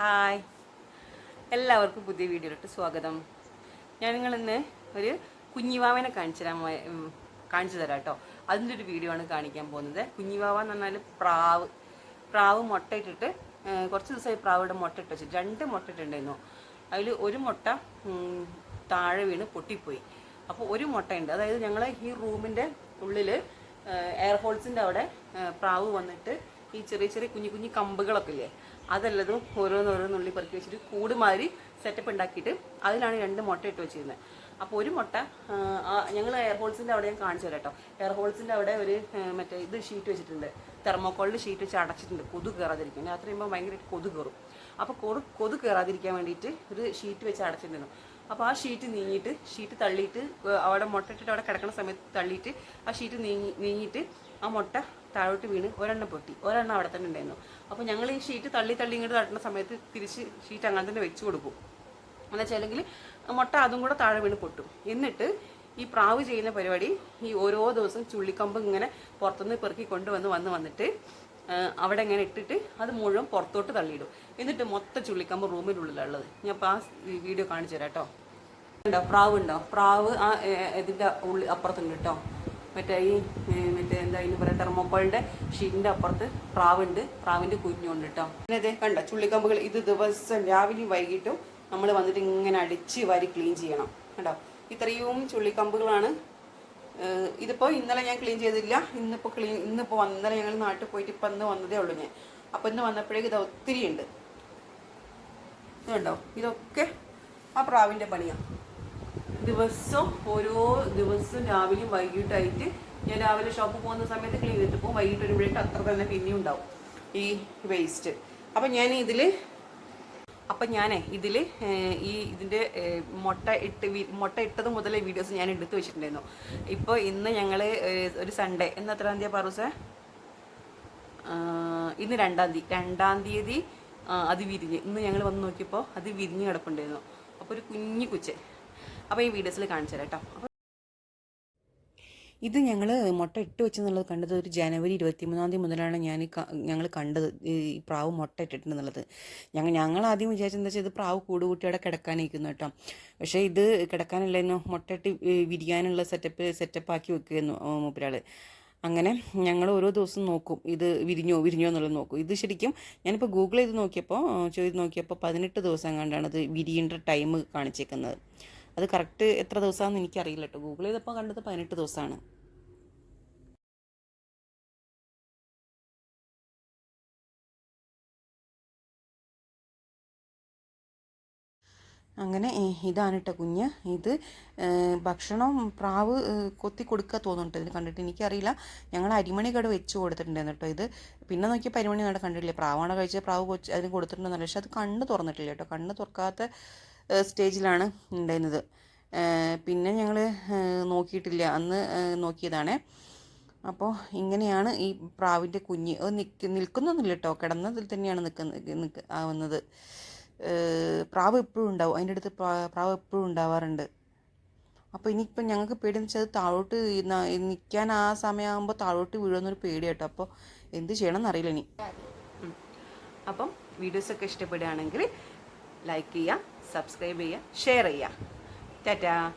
Hi. എല്ലാവർക്കും പുതിയ വീഡിയോയിലോട്ട് സ്വാഗതം. ഞാൻ നിങ്ങളിന്ന് ഒരു കുഞ്ഞിവാവനെ കാണിച്ചു തരാൻ കാണിച്ചു തരാം കേട്ടോ. അതിന്റെ ഒരു വീഡിയോ ആണ് കാണിക്കാൻ പോകുന്നത്. കുഞ്ഞിവാവ എന്ന് പറഞ്ഞാൽ പ്രാവ്. പ്രാവ് മുട്ടയിട്ടിട്ട് കുറച്ച് ദിവസമായി പ്രാവിടെ മുട്ട ഇട്ട് വെച്ചു രണ്ട് മുട്ട ഇട്ടുണ്ടായിരുന്നു അതിൽ ഒരു മുട്ട താഴെ വീണ് പൊട്ടിപ്പോയി. അപ്പോൾ ഒരു മുട്ടയുണ്ട് അതായത് ഞങ്ങൾ ഈ റൂമിന്റെ ഉള്ളിൽ എയർ ഹോൾസിന്റെ അവിടെ പ്രാവ് വന്നിട്ട് ഈ ചെറിയ ചെറിയ കുഞ്ഞു കുഞ്ഞു കമ്പുകളൊക്കെ ഇല്ലേ അതല്ലതും ഓരോന്നോരോന്നുള്ളി പെറുക്കി വെച്ചിട്ട് കൂട് മാതിരി സെറ്റപ്പ് ഉണ്ടാക്കിയിട്ട് അതിലാണ് രണ്ട് മുട്ട ഇട്ട് വെച്ചിരുന്നത് അപ്പോൾ ഒരു മുട്ട ഞങ്ങൾ എയർ ഹോൾസിന്റെ അവിടെ ഞാൻ കാണിച്ചു തരാം കേട്ടോ എയർ ഹോൾസിന്റെ അവിടെ ഒരു മറ്റേ ഇത് ഷീറ്റ് വെച്ചിട്ടുണ്ട്. തെർമോക്കോളിൽ ഷീറ്റ് വെച്ച് അടച്ചിട്ടുണ്ട്. കൊതു കയറാതിരിക്കും രാത്രി ചെയ്യുമ്പോൾ ഭയങ്കരമായിട്ട് കൊതു കയറും അപ്പോൾ കൊതു കൊതു കയറാതിരിക്കാൻ വേണ്ടിയിട്ട് ഒരു ഷീറ്റ് വെച്ച് അടച്ചിട്ടുണ്ടായിരുന്നു. അപ്പോൾ ആ ഷീറ്റ് നീങ്ങിയിട്ട് ഷീറ്റ് തള്ളിയിട്ട് അവിടെ മുട്ട ഇട്ടിട്ട് അവിടെ കിടക്കുന്ന സമയത്ത് തള്ളിയിട്ട് ആ ഷീറ്റ് നീങ്ങി നീങ്ങിയിട്ട് ആ മുട്ട താഴോട്ട് വീണ് ഒരെണ്ണം പൊട്ടി. ഒരെണ്ണം അവിടെ തന്നെ ഉണ്ടായിരുന്നു. അപ്പോൾ ഞങ്ങൾ ഈ ഷീറ്റ് തള്ളി തള്ളി ഇങ്ങോട്ട് തട്ടുന്ന സമയത്ത് തിരിച്ച് ഷീറ്റ് അങ്ങനെ തന്നെ വെച്ച് കൊടുക്കും. എന്ന് വെച്ചാലെങ്കിൽ മുട്ട അതും കൂടെ താഴെ വീണ് പൊട്ടും. എന്നിട്ട് ഈ പ്രാവ് ചെയ്യുന്ന പരിപാടി ഈ ഓരോ ദിവസം ചുള്ളിക്കമ്പ് ഇങ്ങനെ പുറത്തുനിന്ന് പെറുക്കി കൊണ്ടുവന്ന് വന്ന് വന്നിട്ട് അവിടെ ഇങ്ങനെ ഇട്ടിട്ട് അത് മുഴുവൻ പുറത്തോട്ട് തള്ളിയിടും. എന്നിട്ട് മൊത്തം ചുള്ളിക്കമ്പ് റൂമിനുള്ളിലുള്ളത്. ഞാൻ അപ്പോൾ ആ വീഡിയോ കാണിച്ചു തരാം കേട്ടോ. ഉണ്ടോ? പ്രാവ് ഉണ്ടോ പ്രാവ് ആ ഇതിന്റെ ഉള്ളി അപ്പുറത്തുണ്ട് കേട്ടോ. മറ്റേ ഈ മറ്റേ എന്താ ഇതിന് പറയാ തെർമോക്കോളിന്റെ ഷീറ്റിന്റെ അപ്പുറത്ത് പ്രാവുണ്ട്. പ്രാവിന്റെ കുഞ്ഞുണ്ട് കേട്ടോ പിന്നെ കണ്ട ചുള്ളിക്കമ്പുകൾ ഇത് ദിവസം രാവിലെയും വൈകിട്ടും നമ്മൾ വന്നിട്ട് ഇങ്ങനെ അടിച്ച് വാരി ക്ലീൻ ചെയ്യണം. കണ്ടോ? ഇത്രയും ചുള്ളിക്കമ്പുകളാണ്. ഇതിപ്പോൾ ഇതിപ്പോ ഇന്നലെ ഞാൻ ക്ലീൻ ചെയ്തില്ല. ഇന്നിപ്പോ ക്ലീൻ ഇന്നിപ്പോ വന്ന് ഇന്നലെ ഞങ്ങൾ നാട്ടിൽ പോയിട്ട് ഇപ്പൊ ഇന്ന് വന്നതേ ഉള്ളൂ ഞാൻ. അപ്പൊ ഇന്ന് വന്നപ്പോഴേക്ക് ഇത് ഒത്തിരി ഉണ്ട് ഇതുണ്ടോ? ഇതൊക്കെ ആ പ്രാവിന്റെ പണിയാണ് ദിവസം ഓരോ ദിവസവും രാവിലെയും വൈകിട്ടായിട്ട് ഞാൻ രാവിലെ ഷോപ്പിൽ പോകുന്ന സമയത്ത് ക്ലീൻ ചെയ്തിട്ട് പോകും. വൈകിട്ട് മിനിറ്റ് അത്ര തന്നെ പിന്നെയും ഉണ്ടാവും ഈ വേസ്റ്റ് അപ്പം ഞാൻ ഇതിൽ അപ്പം ഞാനേ ഇതിൽ ഈ ഇതിന്റെ മുട്ട ഇട്ട് മുട്ട ഇട്ടത് മുതലേ വീഡിയോസ് ഞാൻ എടുത്തു വെച്ചിട്ടുണ്ടായിരുന്നു. ഇപ്പോൾ ഇന്ന് ഞങ്ങൾ ഒരു സൺഡേ ഇന്ന് എത്രാം തീയതി പറ ഇന്ന് രണ്ടാം തീയതി. രണ്ടാം തീയതി അത് വിരിഞ്ഞ്. ഇന്ന് ഞങ്ങൾ വന്ന് നോക്കിയപ്പോൾ അത് വിരിഞ്ഞ് കിടപ്പുണ്ടായിരുന്നു. അപ്പോൾ ഒരു കുഞ്ഞു കുച്ച്. അപ്പോൾ ഈ വീഡിയോസിൽ കാണിച്ചു തരാം കേട്ടോ. ഇത് ഞങ്ങൾ മുട്ട ഇട്ട് വെച്ചെന്നുള്ളത് കണ്ടത് ഒരു ജനുവരി ഇരുപത്തിമൂന്നാം തീയതി മുതലാണ് ഞാൻ ഞങ്ങൾ കണ്ടത്. ഈ പ്രാവ് മുട്ട ഇട്ടിട്ടുണ്ടെന്നുള്ളത്. ഞങ്ങൾ ഞങ്ങൾ ആദ്യം വിചാരിച്ചത് എന്താ വെച്ചാൽ ഇത് പ്രാവ് കൂടുകൂട്ടി അവിടെ കിടക്കാനിരിക്കുന്നു കേട്ടോ. പക്ഷേ ഇത് കിടക്കാനല്ലായിരുന്നു മുട്ട ഇട്ട് വിരിയാനുള്ള സെറ്റപ്പ് സെറ്റപ്പ് ആക്കി വെക്കുകയായിരുന്നു മൂപ്പരാൾ അങ്ങനെ ഞങ്ങൾ ഓരോ ദിവസം നോക്കും ഇത് വിരിഞ്ഞോ വിരിഞ്ഞോ എന്നുള്ളത് നോക്കും. ഇത് ശരിക്കും ഞാനിപ്പോൾ ഗൂഗിൾ ചെയ്ത് നോക്കിയപ്പോൾ ചെയ്ത് നോക്കിയപ്പോൾ പതിനെട്ട് ദിവസം കണ്ടാണ് അത് വിരിയേണ്ട ടൈം കാണിച്ചേക്കുന്നത്. അത് കറക്റ്റ് എത്ര ദിവസമാണെന്ന് എനിക്കറിയില്ല കേട്ടോ. ഗൂഗിൾ ചെയ്തപ്പോൾ കണ്ടത് പതിനെട്ട് ദിവസമാണ്. അങ്ങനെ ഇതാണ് കേട്ടോ കുഞ്ഞ്. ഇത് ഭക്ഷണം പ്രാവ് കൊത്തി കൊടുക്കുക തോന്നുന്നുണ്ട്. ഇതിന് കണ്ടിട്ട് എനിക്കറിയില്ല. ഞങ്ങൾ അരിമണി കട വെച്ച് കൊടുത്തിട്ടുണ്ടായിരുന്നു കേട്ടോ ഇത്. പിന്നെ നോക്കിയപ്പോൾ പരിമണി കട കണ്ടിട്ടില്ല? പ്രാവാണ് കഴിച്ച പ്രാവ് കൊച്ച് അതിന് കൊടുത്തിട്ടുണ്ടെന്നല്ല പക്ഷെ അത് കണ്ണ് തുറന്നിട്ടില്ല കേട്ടോ. കണ്ണ് തുറക്കാത്ത സ്റ്റേജിലാണ് ഉണ്ടായിരുന്നത്. പിന്നെ ഞങ്ങൾ നോക്കിയിട്ടില്ല. അന്ന് നോക്കിയതാണ്. അപ്പോൾ ഇങ്ങനെയാണ് ഈ പ്രാവിന്റെ കുഞ്ഞ്. അത് നിൽക്ക് നിൽക്കുന്നൊന്നുമില്ല കേട്ടോ. കിടന്നതിൽ തന്നെയാണ് നിൽക്കുന്നത് നിൽക്ക ആവുന്നത് പ്രാവ് എപ്പോഴും ഉണ്ടാവും. അതിന്റെ അടുത്ത് പ്രാ- പ്രാവ് എപ്പോഴും ഉണ്ടാവാറുണ്ട്. അപ്പോൾ ഇനിയിപ്പം ഞങ്ങൾക്ക് പേടിയെന്ന് വെച്ചാൽ അത് താഴോട്ട് നിൽക്കാൻ ആ സമയമാകുമ്പോൾ താഴോട്ട് വീഴുമെന്നൊരു പേടി കേട്ടോ. അപ്പോൾ എന്ത് ചെയ്യണം എന്നറിയില്ല ഇനി. അപ്പം വീഡിയോസൊക്കെ ഇഷ്ടപ്പെടുകയാണെങ്കിൽ ലൈക്ക് ചെയ്യുക സബ്സ്ക്രൈബ് ചെയ്യുക ഷെയർ ചെയ്യുക. ടാറ്റാ.